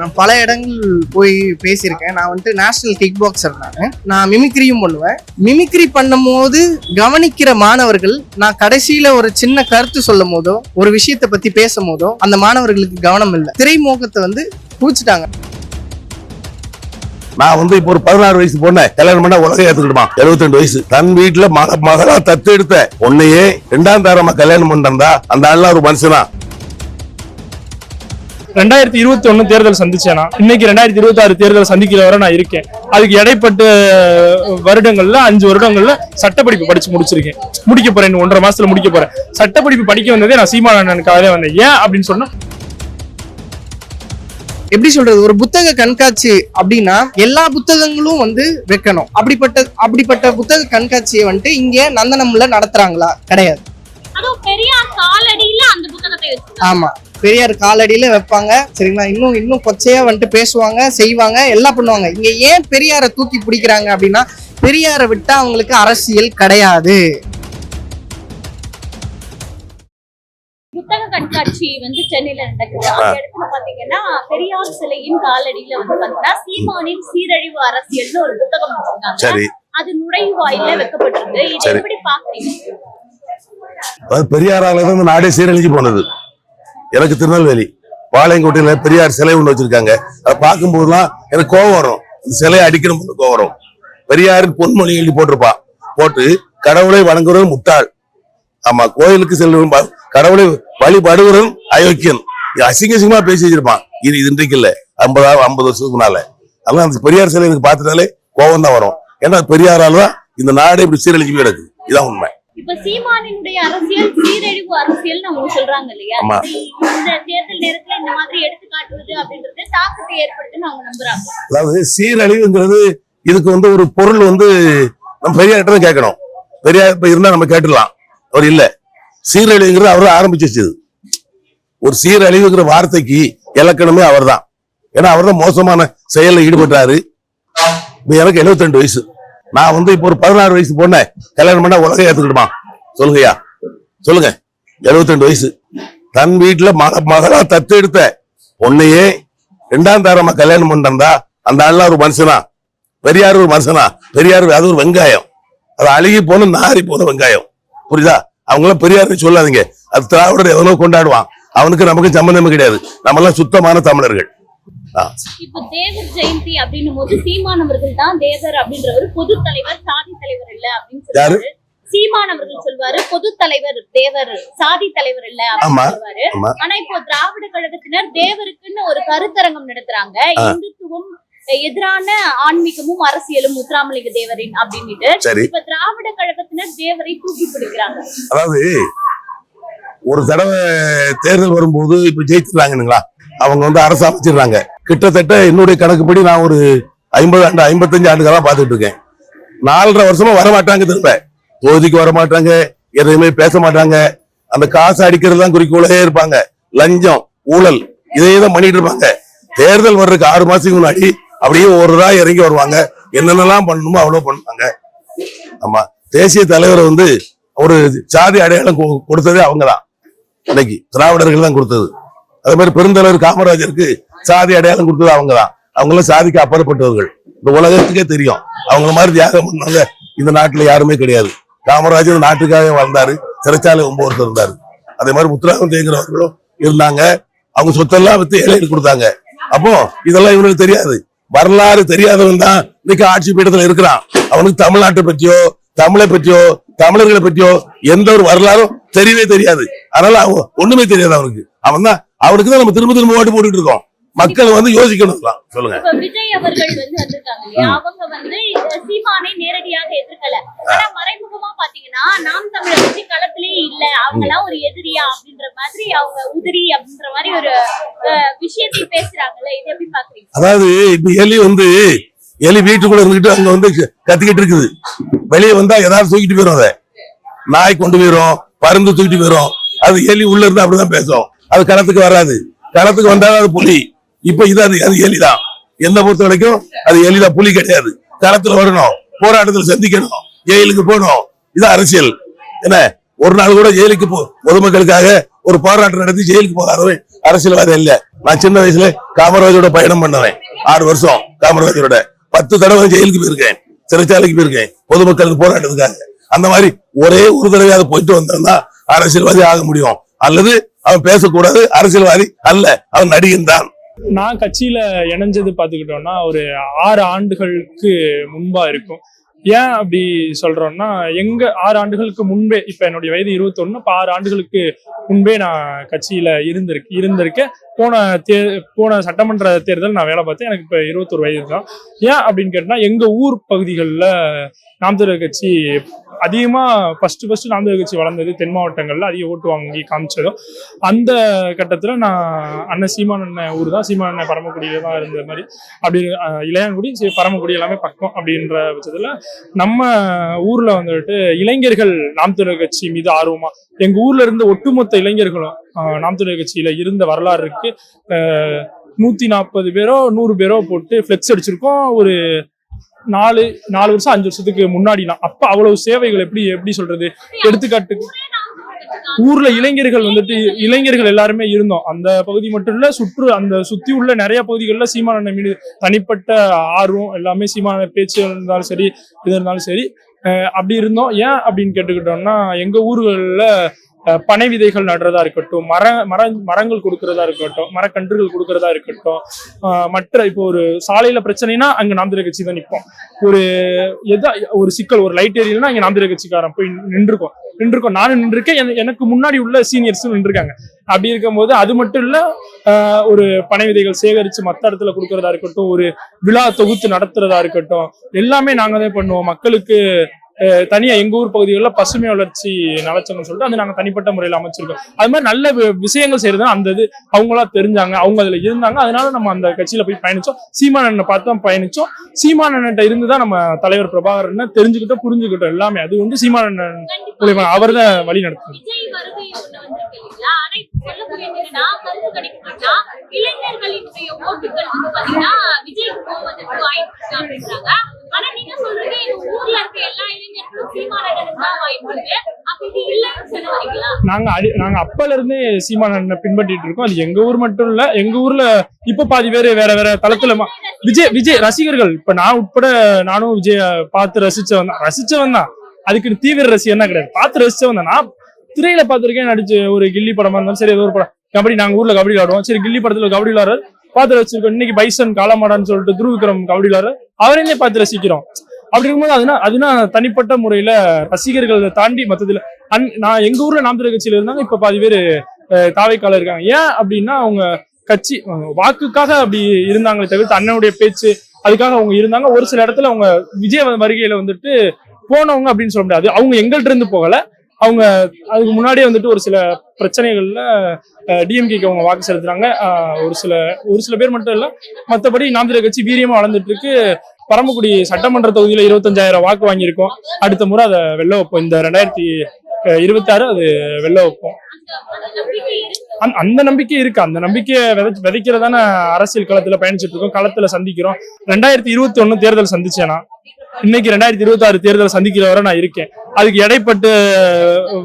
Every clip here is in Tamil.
நான் பல இடங்கள் போய் பேசியிருக்கேன். நான் வந்துட்டு நேஷனல் கிக் பாக்ஸர் நான். நான் மிமிக்ரியும் பண்ணுவேன். மிமிக்ரி பண்ணும்போது கவனிக்கிற மாணவர்கள் நான் கடைசியில ஒரு சின்ன கருத்து சொல்லும் போதோ ஒரு விஷயத்தை பத்தி பேசும் போதோ அந்த மாணவர்களுக்கு கவனம் இல்லை. திரைமுகத்தை வந்து பூச்சிட்டாங்க நான் வந்து இப்போ ஒரு பதினாறு வயசு பொண்ணை கல்யாணம் பண்ண உலக ஏத்துக்கிடுமா? 72 வயசு. தன் வீட்டுல மக மகளா தத்து எடுத்த உன்னையே ரெண்டாம் தாரமா கல்யாணம் பண்ணிருந்தா அந்த ஆள்லாம் ஒரு மனுஷனா? ரெண்டாயிரத்தி இருபத்தி ஒண்ணு தேர்தல் சந்திச்சேனா இன்னைக்கு ரெண்டாயிரத்தி இருபத்தி ஆறு தேர்தல் சந்திக்கிற வரை நான் இருக்கேன். அதுக்கு இடைப்பட்ட வருடங்கள்ல அஞ்சு வருடங்கள்ல சட்டப்படிப்பு படிச்சு முடிச்சிருக்கேன். முடிக்க போறேன் ஒன்றரை மாசத்துல முடிக்க போறேன். சட்டப்படிப்பு படிக்க வந்ததே நான் சீமானனுக்காகவே வந்தேன். ஏன் அப்படின்னு சொன்னா எப்படி சொல்றது? ஒரு புத்தக கண்காட்சி அப்படின்னா எல்லா புத்தகங்களும் வந்து வைக்கணும். அப்படிப்பட்ட அப்படிப்பட்ட புத்தக கண்காட்சியை வந்துட்டு இங்க நந்தனம்ல நடத்துறாங்களா? கிடையாது. ஆமா. பெரியார் காலடியில வைப்பாங்க. சரிங்களா? இன்னும் இன்னும் கொச்சையா வந்துட்டு பேசுவாங்க செய்வாங்க எல்லாம் பண்ணுவாங்க. இங்க ஏன் பெரியாரை தூக்கி பிடிக்கிறாங்க அப்படின்னா பெரியாரை விட்டா அவங்களுக்கு அரசியல் கிடையாது. புத்தக கண்காட்சி வந்து சென்னையில நடக்குது. அந்த இடத்துல பாத்தீங்கன்னா பெரியார் சிலையின் காலடியில வந்து பாத்தீங்கன்னா சீமானின் சீரழிவு அரசியல்னு ஒரு புத்தகம் வச்சிருக்காங்க. சரி. அது நுழைவாயில வைக்கப்பட்டிருக்கு. இதை. எப்படி பாக்குறீங்க? பெரியாரால இருந்து நாடே சீரழிஞ்சு போனது. எனக்கு திருநெல்வேலி பாளையங்கோட்டையில பெரியார் சிலை ஒன்று வச்சிருக்காங்க. அதை பார்க்கும்போதுலாம் எனக்கு கோவம் வரும். இந்த சிலையை அடிக்கணும் கோவம் வரும். பெரியாரின் பொன்மொழி எழுதி போட்டிருப்பா. போட்டு கடவுளை வணங்குறது முட்டாள். ஆமா கோயிலுக்கு செல்வன் கடவுளை வழிபடுவதும் அயோக்கியன். அசிங்க அசிங்கமா பேசி வச்சிருப்பான். இது இன்றைக்கு இல்ல. ஐம்பதாவது ஐம்பது வருஷத்துக்கு முன்னால. அதெல்லாம் அந்த பெரியார் சிலை எனக்கு பார்த்துட்டாலே கோவம் தான் வரும். ஏன்னா பெரியாரால தான் இந்த நாடே இப்படி சீரழிஞ்சு கிடக்கு இதான் உண்மை. இப்ப சீமானினுடைய அரசியல் சீரழிவு அரசியல் அவங்க சொல்றாங்க இல்லையா. இந்த தேர்தல் நேரத்துல இந்த மாதிரி எடுத்து காட்டுவது அப்படின்றது தாக்கத்தை ஏற்படுத்துன்னு அவங்க நம்புறாங்க. அதாவது சீரழிவுங்கிறது இதுக்கு வந்து ஒரு பொருள் வந்து நம்ம பெரியார்கிட்ட தான் கேட்கணும். பெரியார் இப்ப இருந்தா நம்ம கேட்டுடலாம். அவர் இல்ல. சீரழிவுங்கிறது அவர் ஆரம்பிச்சு வச்சது ஒரு சீரழிவுங்கிற வார்த்தைக்கு இலக்கணமே அவர்தான். ஏன்னா அவர் தான் மோசமான செயல்ல ஈடுபட்டாரு. எனக்கு 72 வயசு. நான் வந்து இப்போ ஒரு பதினாறு வயசு பொண்ணை கல்யாணம் பண்ணா உலக ஏத்துக்கிடுமா சொல்லுங்கய்யா. சொல்லுங்க. 72 வயசு. தன் வீட்டுல மக மகளா தத்து எடுத்த பொண்ணையே ரெண்டாம் தாரமா கல்யாணம் பண்ணிருந்தா அந்த ஆள்லாம் ஒரு மனுஷனா? பெரியார் ஒரு மனுஷனா? பெரியார் அது ஒரு வெங்காயம். அது அழுகி போன நாரி போன வெங்காயம். புரியுதா? அவங்களாம் பெரியார் சொல்லாதீங்க. அது திராவிடர் எவனோ கொண்டாடுவான். அவனுக்கு நமக்கு சம்பந்தமே கிடையாது. நம்மளாம் சுத்தமான தமிழர்கள். இப்ப தேவர் ஜெயந்தி அப்படின்னும் போது சீமானவர்கள் தான் தேவர் அப்படின்றவர் பொது தலைவர் சாதி தலைவர் இல்ல அப்படின்னு? சொல்றாரு. சீமானவர்கள் சொல்வாரு பொது தலைவர் தேவர் சாதி தலைவர் இல்ல சொல்வாரு. ஆமா. ஆனா இப்போ திராவிட கழகத்தினர் தேவருக்குன்னு ஒரு கருத்தரங்கம் நடத்துறாங்க. இந்துத்துவம் எதிரான ஆன்மீகமும் அரசியலும் முத்துராமலிங்க தேவரின் அப்படின்னுட்டு. இப்ப திராவிட கழகத்தினர் தேவரை தூக்கி பிடிக்கிறாங்க. அதாவது ஒரு தடவை தேர்தல் வரும்போது இப்ப ஜெயிச்சிடறாங்கன்னுங்களா அவங்க வந்து அரசு அமைச்சிடுறாங்க. கிட்டத்தட்ட என்னுடைய கணக்குப்படி நான் ஒரு ஐம்பது ஆண்டு ஐம்பத்தஞ்சு ஆண்டுகளாக பார்த்துட்டு இருக்கேன். நாலரை வருஷமா வர மாட்டாங்க திரும்ப. தொகுதிக்கு வர மாட்டாங்க எதையுமே பேச மாட்டாங்க. அந்த காசு அடிக்கிறது தான் குறிக்கோளே இருப்பாங்க. லஞ்சம் ஊழல் இதையே தான் பண்ணிட்டு இருப்பாங்க. தேர்தல் வர்றதுக்கு ஆறு மாசத்துக்கு முன்னாடி அப்படியே ஒரு ரூபாய் இறங்கி வருவாங்க. என்னென்னலாம் பண்ணணுமோ அவ்வளோ பண்ணுவாங்க. ஆமா தேசிய தலைவர் வந்து ஒரு சாதி அடையாளம் கொ- கொடுத்ததே அவங்கதான். இன்னைக்கு திராவிடர்கள் தான் கொடுத்தது. அதே மாதிரி பெருந்தலைவர் காமராஜருக்கு சாதி அடையாளம் கொடுத்தது அவங்கதான். அவங்களாம் சாதிக்கு அப்பாற்பட்டவர்கள். இந்த உலகத்துக்கே தெரியும். அவங்கள மாதிரி தியாகம் பண்ணாங்க இந்த நாட்டுல யாருமே கிடையாது. காமராஜர் நாட்டுக்காக வாழ்ந்தாரு. சிறைச்சாலை ஒன்பது வருஷம் இருந்தாரு. அதே மாதிரி முத்துராமலிங்கரவர்களும் இருந்தாங்க. அவங்க சொத்தெல்லாம் வித்து ஏழைகளுக்கு கொடுத்தாங்க. அப்போ இதெல்லாம் இவனுக்கு தெரியாது. வரலாறு தெரியாதவன் தான் இன்னைக்கு ஆட்சி பீடத்துல இருக்கிறான். அவனுக்கு தமிழ்நாட்டை பற்றியோ தமிழை பற்றியோ தமிழர்களை பற்றியோ எந்த ஒரு வரலாறும் தெரியவே தெரியாது. அதனால அவன் ஒண்ணுமே தெரியாது அவனுக்கு. அவன் தான் அவனுக்கு தான் நம்ம திரும்ப திரும்ப ஓட்டு போட்டுட்டு இருக்கோம். மக்கள் வந்து யோசிக்கணும். சொல்லுங்க. விஜய் அவர்கள் வந்து வந்திருக்காங்க. இல்லையா? அவங்க வந்து இந்த சீமானை நேரடியாக எதிர்க்கல. ஆனா மறைமுகமா பாத்தீங்கன்னா நாம் தமிழர் கட்சி களத்திலே இல்ல. அவங்கலாம் ஒரு எதிரியா அப்படின்ற மாதிரி அவங்க உதிரி அப்படின்ற மாதிரி ஒரு விஷயத்தை பேசுறாங்கல்ல. இது எப்படி பாக்குறீங்க? அதாவது இப்ப எலி வந்து எலி வீட்டுக்குள்ள இருந்துகிட்டு அங்க வந்து கத்திக்கிட்டு இருக்குது. வெளியே வந்தா ஏதாவது தூக்கிட்டு போயிடும் அதை. நாய் கொண்டு போயிரும் பருந்து தூக்கிட்டு போயிரும். அது எலி உள்ள இருந்து அப்படிதான் பேசும். அது களத்துக்கு வராது. களத்துக்கு வந்தாலும் அது புலி. இப்ப இது அது அது எலிதான் என்ன பொறுத்த வரைக்கும் அது எலிதா புலி கிடையாது. களத்துல வரணும் போராட்டத்தில் சந்திக்கணும் ஜெயிலுக்கு போகணும். இது அரசியல். என்ன? ஒரு நாள் கூட ஜெயிலுக்கு போ பொதுமக்களுக்காக ஒரு போராட்டம் நடத்தி ஜெயிலுக்கு போகாதவன் அரசியல்வாதி இல்ல நான் சின்ன வயசுல காமராஜோட பயணம் பண்ணுவேன். ஆறு வருஷம் காமராஜரோட. பத்து தடவை ஜெயிலுக்கு போயிருக்கேன். சிறைச்சாலைக்கு போயிருக்கேன். பொதுமக்களுக்கு போராட்டத்துக்காக. அந்த மாதிரி ஒரே ஒரு தடவையாவது போயிட்டு வந்தா அரசியல்வாதி ஆக முடியும். அல்லது அவன் பேசக்கூடாது அரசியல்வாதி அல்ல. அவன் நடிகன் தான். நான் கட்சியில இணைஞ்சது பாத்துக்கிட்டோம்னா ஒரு ஆறு ஆண்டுகளுக்கு முன்பா இருக்கும். ஏன் அப்படி சொல்றோம்னா எங்க ஆறு ஆண்டுகளுக்கு முன்பே இப்ப என்னுடைய வயது இருபத்தொன்னு இப்ப ஆறு ஆண்டுகளுக்கு முன்பே நான் கட்சியில இருந்திருக்கு இருந்திருக்கேன். போன தே போன சட்டமன்ற தேர்தல் நான் வேலை பார்த்தேன். எனக்கு இப்ப இருபத்தொரு வயது தான் ஏன் அப்படின்னு கேட்டா எங்க ஊர் பகுதிகளில் நாம் தமிழர் கட்சி அதிகமா ஃபர்ஸ்ட் ஃபர்ஸ்ட் நாம் தமிழர் கட்சி வளர்ந்தது தென் மாவட்டங்கள்ல அதிக ஓட்டு வாங்கி காமிச்சதும் அந்த கட்டத்துல நான் அண்ணன் சீமான் அண்ணன் ஊர் தான். சீமான் அண்ணன் பரமக்குடியில தான் இருந்த மாதிரி. அப்படி இளையான்குடி சரி, பரமக்குடி எல்லாமே பக்கம் அப்படின்ற பட்சத்துல நம்ம ஊர்ல வந்துட்டு இளைஞர்கள் நாம் தமிழர் கட்சி மீது ஆர்வமா எங்க ஊர்ல இருந்து ஒட்டுமொத்த இளைஞர்களும் அஹ், நாம் தமிழர் கட்சியில இருந்த வரலாறு இருக்கு. நூத்தி நாற்பது பேரோ நூறு பேரோ போட்டு ஃப்ளெக்ஸ் அடிச்சிருக்கோம். ஒரு நாலு நாலு வருஷம் அஞ்சு வருஷத்துக்கு முன்னாடிலாம் அப்ப அவ்வளவு சேவைகள் எப்படி எப்படி சொல்றது? எடுத்துக்காட்டு ஊர்ல இளைஞர்கள் வந்துட்டு இளைஞர்கள் எல்லாருமே இருந்தோம். அந்த பகுதி மட்டும் இல்ல சுற்று அந்த சுத்தி உள்ள நிறைய பகுதிகளில் சீமான மீது தனிப்பட்ட ஆர்வம் எல்லாமே சீமான பேச்சு இருந்தாலும் சரி இது இருந்தாலும் சரி அஹ் அப்படி இருந்தோம். ஏன் அப்படின்னு கேட்டுக்கிட்டோம்னா எங்க ஊர்களில் பனை விதைகள் நடுறதா இருக்கட்டும் மர மர மரங்கள் கொடுக்கறதா இருக்கட்டும் மரக்கன்றுகள் கொடுக்கறதா இருக்கட்டும் மற்ற இப்போ ஒரு சாலையில பிரச்சனைனா அங்க நாம் தமிழர் கட்சி தான் நிற்போம் ஒரு எதா ஒரு சிக்கல் ஒரு லைட் ஏரியல்னா அங்க நாம் தமிழர் கட்சிக்காரன் போய் நின்றுருக்கோம் நின்றுருக்கோம் நானும் நின்றுருக்கேன். எனக்கு முன்னாடி உள்ள சீனியர்ஸும் நின்றுருக்காங்க. அப்படி இருக்கும்போது அது மட்டும் இல்ல ஒரு பனை விதைகள் சேகரிச்சு மத்த இடத்துல கொடுக்கறதா இருக்கட்டும் ஒரு விழா தொகுத்து நடத்துறதா இருக்கட்டும் எல்லாமே நாங்க தான் பண்ணுவோம். மக்களுக்கு தனியா எங்க ஊர் பகுதிகளில் பசுமை வளர்ச்சி நலச்சங்கம் சொல்லிட்டு அது நாங்க தனிப்பட்ட முறையில் அமைச்சிருக்கோம். அது மாதிரி நல்ல விஷயங்கள் செய்யறது அந்த இது அவங்களா தெரிஞ்சாங்க அவங்க அதுல இருந்தாங்க. அதனால நம்ம அந்த கட்சியில போய் பயணிச்சோம். சீமானண்ணனை பார்த்து தான் பயணிச்சோம். சீமானண்ணன்ட்ட இருந்து தான் நம்ம தலைவர் பிரபாகரன் தெரிஞ்சுக்கிட்டோம் புரிஞ்சுக்கிட்டோம் எல்லாமே. அது வந்து சீமானண்ணன் மூலியமா அவர் தான் வழி நடத்தும் விஜய் கருத்து இளைஞர்களினுடைய ஓட்டுகள் வந்து பாத்தீங்கன்னா போவதற்கு வாய்ப்பு இருக்கு அப்படின்றாங்க. ஆனா நீங்க சொல்றது எங்க ஊர்ல இருக்க எல்லா இளைஞர்களும் தான் வாய்ப்பு இருக்கு. இல்லைன்னு நாங்க அடி நாங்க அப்பல இருந்தே சீமானண்ணனை பின்பற்றிட்டு இருக்கோம். அது எங்க ஊர் மட்டும் இல்ல எங்க ஊர்ல இப்ப பாதி பேர் வேற வேற தளத்துல விஜய் விஜய் ரசிகர்கள். இப்ப நான் உட்பட நானும் விஜய பார்த்து ரசிச்சவன் தான். ரசிச்சவன் தான். அதுக்கு தீவிர ரசிகன்னா கிடையாது. பார்த்து ரசிச்சவன் தான். நான் திரையில பார்த்துருக்கேன் நடிச்சு ஒரு கில்லி படமா இருந்தாலும் சரி ஏதோ ஒரு படம். கபடி நாங்க ஊர்ல கபடி விளாடுவோம் சரி கில்லி படத்துல கபடி விளாடுறாரு பார்த்து ரசிச்சிருக்கோம். இன்னைக்கு பைசன் காலமாடான்னு சொல்லிட்டு துருவிக்ரம் கபடி விளாடுறாரு அவரையுமே பார்த்து ரசிக்கிறோம். அப்படி இருக்கும்போது அதுனா அதுனா தனிப்பட்ட முறையில ரசிகர்களை தாண்டி மத்ததுல அன் நான் எங்க ஊர்ல நாம் கட்சியில இருந்தாங்க இப்ப பாதி பேர் தாவைக்கால இருக்காங்க. ஏன் அப்படின்னா அவங்க கட்சி வாக்குக்காக அப்படி இருந்தாங்களே தவிர்த்து அண்ணனுடைய பேச்சு அதுக்காக அவங்க இருந்தாங்க. ஒரு சில இடத்துல அவங்க விஜய் வருகையில வந்துட்டு போனவங்க அப்படின்னு சொல்ல முடியாது. அவங்க எங்கள்ட்ட இருந்து போகல. அவங்க அதுக்கு முன்னாடியே வந்துட்டு ஒரு சில பிரச்சனைகள்ல டிஎம்கேக்கு அவங்க வாக்கு செலுத்துறாங்க. ஒரு சில ஒரு சில பேர் மட்டும் இல்ல மத்தபடி நாம் கட்சி வீரியமா வளர்ந்துட்டு இருக்கு பரமக்குடி சட்டமன்ற தொகுதியில இருபத்தஞ்சாயிரம் வாக்கு வாங்கியிருக்கோம். அடுத்த முறை அதை வெள்ள வைப்போம். இந்த ரெண்டாயிரத்தி இருபத்தாறு அது வெள்ள வைப்போம். அந்த அந்த நம்பிக்கை இருக்கு. அந்த- நம்பிக்கை நம்பிக்கையை விதை விதைக்கிறதான அரசியல் களத்துல பயணிச்சுட்டு இருக்கோம். களத்துல சந்திக்கிறோம். ரெண்டாயிரத்தி இருபத்தி ஒன்னு தேர்தல் சந்திச்சேனா? இன்னைக்கு ரெண்டாயிரத்தி இருபத்தி ஆறு தேர்தலை சந்திக்கிற வரை நான் இருக்கேன். அதுக்கு இடைப்பட்ட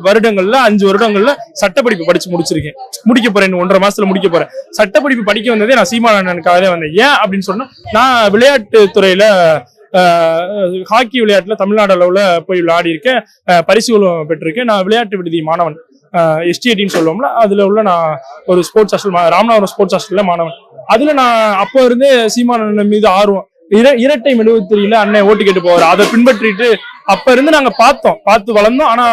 வருடங்கள்ல அஞ்சு வருடங்கள்ல சட்டப்படிப்பு படிச்சு முடிச்சிருக்கேன். முடிக்க போறேன் ஒன்றரை மாசத்துல முடிக்க போறேன். சட்டப்படிப்பு படிக்க வந்ததே நான் சீமானனுக்காகவே வந்தேன். ஏன் அப்படின்னு சொன்னா நான் விளையாட்டு துறையில ஆஹ், ஹாக்கி விளையாட்டுல தமிழ்நாடு அளவுல போய் விளையாடி இருக்கேன். பரிசுகளும் பெற்றிருக்கேன். நான் விளையாட்டு விடுதி மாணவன். எஸ்டிஐடின்னு சொல்லுவோம்ல அதுல உள்ள நான் ஒரு ஸ்போர்ட்ஸ் ஹாஸ்டல் ராமநாதபுரம் ஸ்போர்ட்ஸ் ஹாஸ்டல்ல மாணவன். அதுல நான் அப்போ இருந்தே சீமானன் மீது ஆர்வம். இரட்டை மெழுகுத்திரியில அண்ணன் ஓட்டு கேட்டு போவார். அதை பின்பற்றிட்டு அப்ப இருந்து நாங்க பார்த்தோம். பார்த்து வளர்ந்தோம். ஆனா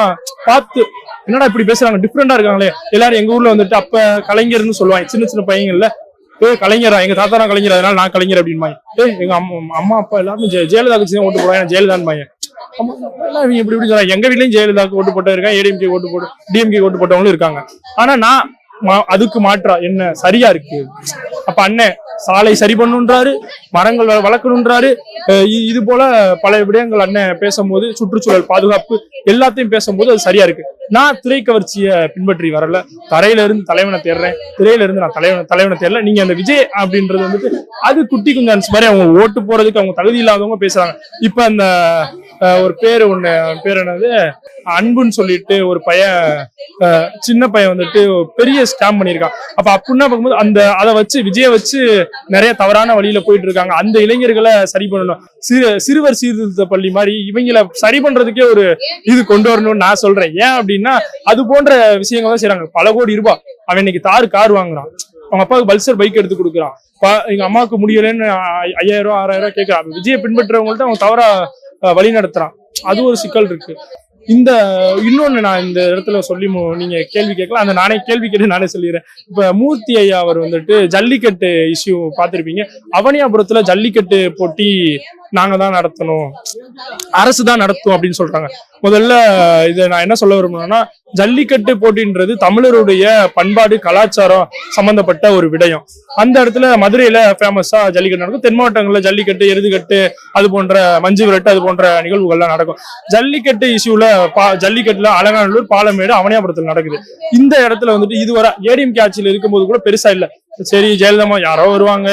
பார்த்து என்னடா இப்படி பேசுறாங்க? டிஃப்ரெண்டா இருக்காங்களே. எல்லாரும் எங்க ஊர்ல வந்துட்டு அப்ப கலைஞர்னு சொல்லுவாங்க. சின்ன சின்ன பையங்கள்ல ஏ கலைஞரா? எங்க தாத்தா கலைஞர். அதனால நான் கலைஞர் அப்படின்பாங்க ஏ எங்க அம்மா அம்மா அப்பா எல்லாரும் ஜெயலலிதாக்கு ஜெயலலிதா ஓட்டு போடுவாங்க. ஜெயலலிதான் பையன் எல்லாம் இவங்க இப்படி இப்படி சொல்றாங்க. எங்க வீட்லயும் ஜெயலலிதாக்கு ஓட்டு போட்டு இருக்காங்க. ஏடிஎம்கே ஓட்டு போட்டு டிஎம்கே ஓட்டு போட்டவங்களும் இருக்காங்க. ஆனா நான் அதுக்கு மாற்றா என்ன? சரியா இருக்கு. அப்ப அண்ணன் சாலை சரி பண்ணுன்றாரு மரங்கள் வளர்க்கணுன்றாரு. இது போல பல விடயங்கள் அண்ணன் பேசும்போது சுற்றுச்சூழல் பாதுகாப்பு எல்லாத்தையும் பேசும்போது அது சரியா இருக்கு. நான் திரை கவர்ச்சிய பின்பற்றி வரல. தரையில இருந்து தலைவனை தேடுறேன். திரையில இருந்து நான் தலைவனை தலைவனை தேடல. நீங்க அந்த விஜய் அப்படின்றது வந்துட்டு அது குட்டி குஞ்சான்ஸ் மாதிரி அவங்க ஓட்டு போறதுக்கு அவங்க தகுதி இல்லாதவங்க பேசுறாங்க. இப்ப அந்த ஒரு பேரு ஒண்ணு பேர் என்னது? அன்புன்னு சொல்லிட்டு ஒரு பையன் அஹ், சின்ன பையன் வந்துட்டு பெரிய ஸ்டாம்ப் பண்ணியிருக்கான். அப்ப அப்படின்னா பார்க்கும்போது அந்த அதை வச்சு விஜய வச்சு நிறைய தவறான வழியில போயிட்டு இருக்காங்க. அந்த இளைஞர்களை சரி பண்ணணும். சிறு சிறுவர் சீர்திருத்த பள்ளி மாதிரி இவங்கள சரி பண்றதுக்கே ஒரு இது கொண்டு வரணும்னு நான் சொல்றேன். ஏன் அப்படின்னா அது போன்ற விஷயங்கள் தான் செய்யறாங்க பல கோடி ரூபாய். அவன் இன்னைக்கு தார் கார் வாங்குறான். அவங்க அப்பாவுக்கு பல்சர் பைக் எடுத்து கொடுக்குறான். எங்க அம்மாவுக்கு முடியலன்னு ஐயாயிரம் ரூபா ஆறாயிரம் ரூபாய் கேட்கறான் விஜய பின்பற்றவங்கள்ட்ட அவன் தவறா வழி நடத்துறான். அது ஒரு சிக்கல் இருக்கு. இந்த இன்னொன்னு நான் இந்த இடத்துல சொல்லி நீங்க கேள்வி கேட்கலாம். அந்த நானே கேள்வி கேட்டு நானே சொல்லிடுறேன். இப்ப மூர்த்தி ஐயா அவர் வந்துட்டு ஜல்லிக்கட்டு இஷ்யூ பார்த்துருப்பீங்க. அவனியாபுரத்துல ஜல்லிக்கட்டு போட்டி நாங்க தான் நடத்தணும். அரசு தான் நடத்தும் அப்படின்னு சொல்றாங்க. முதல்ல இதை நான் என்ன சொல்ல விரும்புறேன்னா ஜல்லிக்கட்டு போட்டின்றது தமிழருடைய பண்பாடு கலாச்சாரம் சம்பந்தப்பட்ட ஒரு விடயம். அந்த இடத்துல மதுரையில ஃபேமஸா ஜல்லிக்கட்டு நடக்கும். தென் மாவட்டங்கள்ல ஜல்லிக்கட்டு எருதுகட்டு அது போன்ற மஞ்சு விரட்டு அது போன்ற நிகழ்வுகள்லாம் நடக்கும். ஜல்லிக்கட்டு இஷ்யூல பா ஜல்லிக்கட்டுல அலங்காநல்லூர் பாலமேடு அவனியாபுரத்தில் நடக்குது. இந்த இடத்துல வந்துட்டு இதுவரை ஏடிஎம் ஆட்சியில் இருக்கும்போது கூட பெருசா இல்லை. சரி ஜெயலலிதா யாரோ வருவாங்க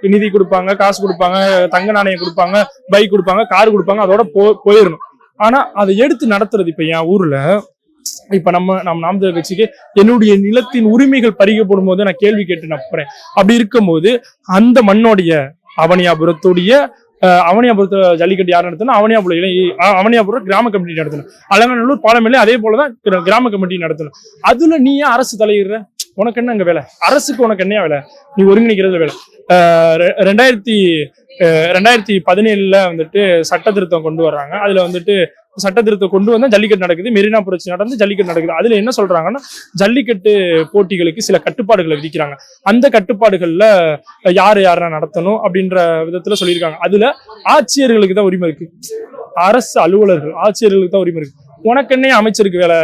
நிதி கொடுப்பாங்க காசு கொடுப்பாங்க தங்க நாணயம் கொடுப்பாங்க பைக் கொடுப்பாங்க கார் கொடுப்பாங்க அதோட போ போயிடணும் ஆனா அதை எடுத்து நடத்துறது இப்ப என் ஊர்ல இப்ப நம்ம நம்ம நாம் கட்சிக்கு என்னுடைய நிலத்தின் உரிமைகள் பறிக்கப்படும் போது நான் கேள்வி கேட்டு நப்புறேன் அப்படி இருக்கும்போது அந்த மண்ணோடைய அவனியாபுரத்துடைய அவனியாபுரத்து ஜல்லிக்கட்டு யார் நடத்தணும்? அவனியாபுரம் அவனியாபுரம் கிராம கமிட்டி நடத்தணும். அலங்கநல்லூர் பாலமேலே அதே போலதான் கிர- கிராம கமிட்டி நடத்தணும். அதுல நீ ஏன் அரசு தலையிடுற? உனக்கு என்ன அங்கே வேலை? அரசுக்கு உனக்கு என்ன வேலை? நீ ஒருங்கிணைக்கிறது வேலை. ரெண்டாயிரத்தி அஹ், ரெண்டாயிரத்தி பதினேழுல வந்துட்டு சட்ட திருத்தம் கொண்டு வர்றாங்க. அதுல வந்துட்டு சட்ட திருத்தம் கொண்டு வந்தா ஜல்லிக்கட்டு நடக்குது. மெரினா புரட்சி நடந்து ஜல்லிக்கட்டு நடக்குது. அதுல என்ன சொல்றாங்கன்னா ஜல்லிக்கட்டு போட்டிகளுக்கு சில கட்டுப்பாடுகளை விதிக்கிறாங்க. அந்த கட்டுப்பாடுகள்ல யார் யாரெல்லாம் நடத்தணும் அப்படின்ற விதத்துல சொல்லியிருக்காங்க. அதுல ஆட்சியர்களுக்கு தான் உரிமை இருக்கு. அரசு அலுவலர்கள் ஆட்சியர்களுக்கு தான் உரிமை இருக்கு. உனக்கு என்ன அமைச்சருக்கு வேலை?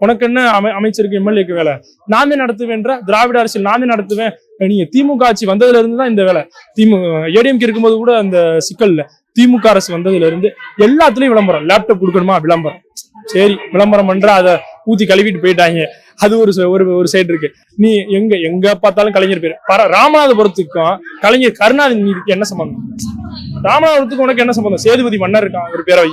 உனக்கு என்ன அமை அமைச்சருக்கு எம்எல்ஏக்கு வேலை? நான் தான் நடத்துவேன்ற திராவிட அரசியல் நான் தான் நடத்துவேன். நீங்க திமுக ஆட்சி வந்ததுல இருந்து தான் இந்த வேலை. திமுக ஏடிஎம்கே இருக்கும்போது கூட அந்த சிக்கல் இல்ல. திமுக அரசு வந்ததுல இருந்து எல்லாத்துலயும் விளம்பரம். லேப்டாப் கொடுக்கணுமா? விளம்பரம். சரி விளம்பரம் பண்ற அதை ஊத்தி கழுவிட்டு போயிட்டாங்க. அது ஒரு ச- ஒரு ஒரு சைடு இருக்கு. நீ எங்க எங்க பார்த்தாலும் கலைஞர் பேர். பர ராமநாதபுரத்துக்கும் கலைஞர் கருணாநிதிக்கு என்ன சம்பந்தம்? ராமநாதபுரத்துக்கு உனக்கு என்ன சம்பந்தம்? சேதுபதி மன்னர் இருக்கான் அவர் பேரை வை.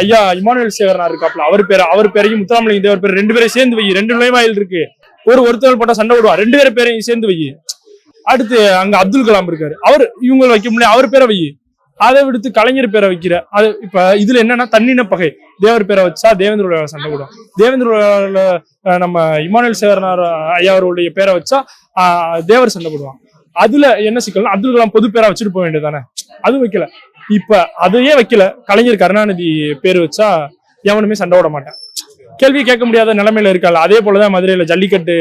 ஐயா இமானுவேல் சேகரனா இருக்காப்ல அவர் பேர அவர் பேரையும் முத்துராமலிங்க தேவர் பேர் ரெண்டு பேரையும் சேர்ந்து வை. ரெண்டு நுழைவாயில் இருக்கு. ஒரு ஒருத்தர் போட்டா சண்டை விடுவா ரெண்டு பேர் பேரையும் சேர்ந்து வை. அடுத்து அங்க அப்துல் கலாம் இருக்காரு. அவர் இவங்க வைக்க முடியல அவர் பேரை வை. அதை விடுத்து கலைஞர் பேரை வைக்கிற அது இப்ப இதுல என்னன்னா தன்னின பகை. தேவர் பேரை வச்சா தேவேந்திர உலக சண்டை போடும். தேவேந்திர நம்ம இமானுவேல் சேகரனார் ஐயா அவருடைய பேரை வச்சா தேவர் சண்டை போடுவான். அதுல என்ன சிக்கல்னா அப்துல் கலாம் பொது பேரா வச்சுட்டு போக வேண்டியதானே அதுவும் வைக்கல. இப்ப அதையே வைக்கல. கலைஞர் கருணாநிதி பேர் வச்சா எவனுமே சண்டை விட மாட்டான். கேள்வி கேட்க முடியாத நிலைமையில இருக்காள். அதே போலதான் மதுரையில ஜல்லிக்கட்டு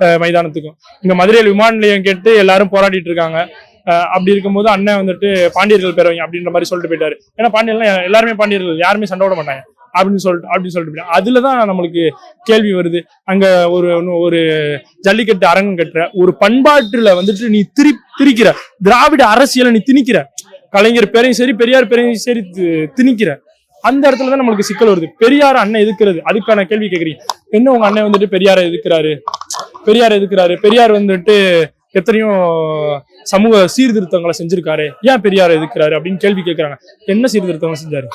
அஹ், மைதானத்துக்கும். இங்க மதுரையில் விமான நிலையம் கேட்டு எல்லாரும் போராடிட்டு இருக்காங்க. அஹ், அப்படி இருக்கும்போது அண்ணன் வந்துட்டு பாண்டியர்கள் பேரவங்க அப்படின்ற மாதிரி சொல்லிட்டு போயிட்டாரு. ஏன்னா பாண்டியர்கள் எல்லாருமே பாண்டியர்கள். யாருமே சண்டை விட மாட்டாங்க. அப்படின்னு சொல்லிட்டு அப்படின்னு சொல்லிட்டு அதுல அதுலதான் நம்மளுக்கு கேள்வி வருது. அங்க ஒரு ஒரு ஜல்லிக்கட்டு அரங்கம் கட்டுற ஒரு பண்பாட்டுல வந்துட்டு நீ திரி திரிக்கிற. திராவிட அரசியலை நீ திணிக்கிற. கலைஞர் பேரையும் சரி பெரியார் பேரையும் சரி திணிக்கிற. அந்த இடத்துல தான் நம்மளுக்கு சிக்கல் வருது. பெரியார் அண்ணன் எதுக்குறது? அதுக்கான கேள்வி கேக்குறீங்க. என்ன உங்க அண்ணன் வந்துட்டு பெரியாரை எதுக்குறாரு? பெரியார் எதுக்குறாரு? பெரியார் வந்துட்டு எத்தனையோ சமூக சீர்திருத்தங்களை செஞ்சிருக்காரு. ஏன் பெரியார் எதுக்குறாரு அப்படின்னு கேள்வி கேட்கறாங்க என்ன சீர்திருத்தங்கள் செஞ்சாரு?